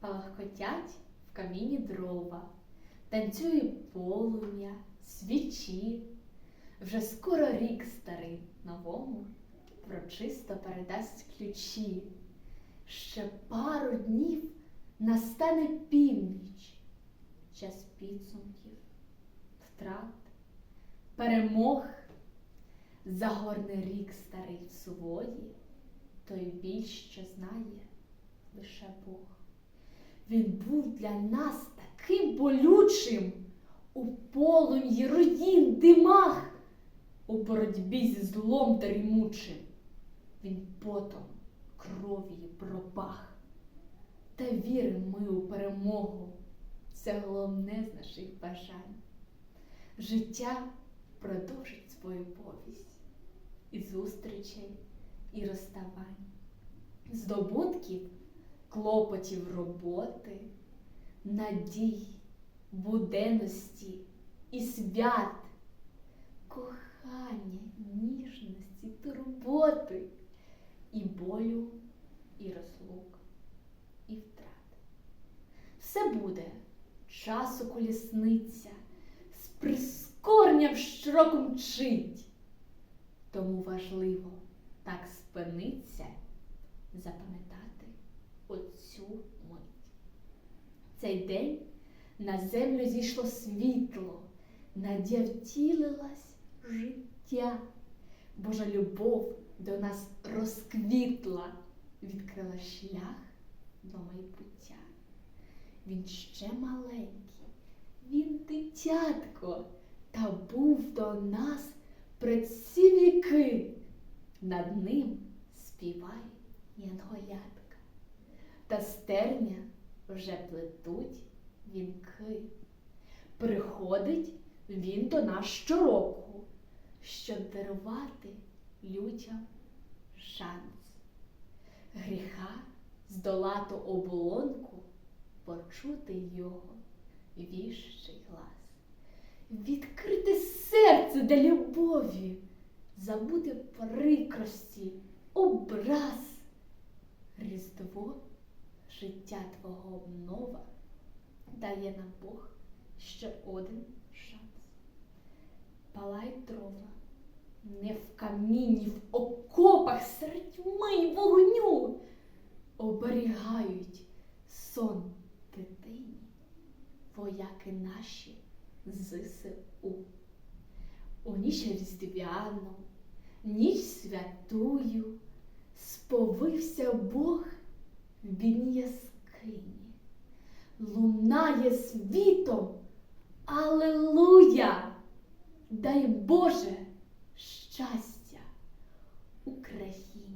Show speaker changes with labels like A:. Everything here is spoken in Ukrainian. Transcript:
A: Палахкотять в каміні дрова, танцює полум'я, свічі. Вже скоро рік старий новому прочисто передасть ключі. Ще пару днів настане північ, час підсумків, втрат, перемог. Загорне рік старий в свої, той біль, що знає лише Бог. Він був для нас таким болючим у полум'ї, руїн, димах, у боротьбі зі злом дрімучим. Він потом кров'ю пропах. Та віримо ми у перемогу. Це головне з наших бажань. Життя продовжить свою повість і зустрічей, і розставань, здобутків, клопотів роботи, надій, буденності і свят, кохання, ніжності, турботи, і болю, і розлук, і втрат. Все буде, часу колісниця, з прискоренням щороку мчить. Тому важливо так спиниться, запам'ятати оцю мить. Цей день на землю зійшло світло, надія втілилась життя. Божа любов до нас розквітла, відкрила шлях до майбуття. Він ще маленький, він дитятко, та був до нас пред всі віки. Над ним співає янголятка, та стерня вже плетуть вінки. Приходить він до нас щороку, щоб дарувати людям шанс. Гріха здолати оболонку, почути його віщий глас відкрити серце для любові, забути прикрості, образ, Різдво, життя Твого обнова дає нам Бог ще один шанс. Палай дрова, не в каміні, в окопах серед й вогню оберігають сон дитині, вояки наші. ЗСУ. У ніч різдвяну, ніч святую, сповився Бог в бідній яскині. Лунає світом Алелуя! Дай Боже щастя Україні!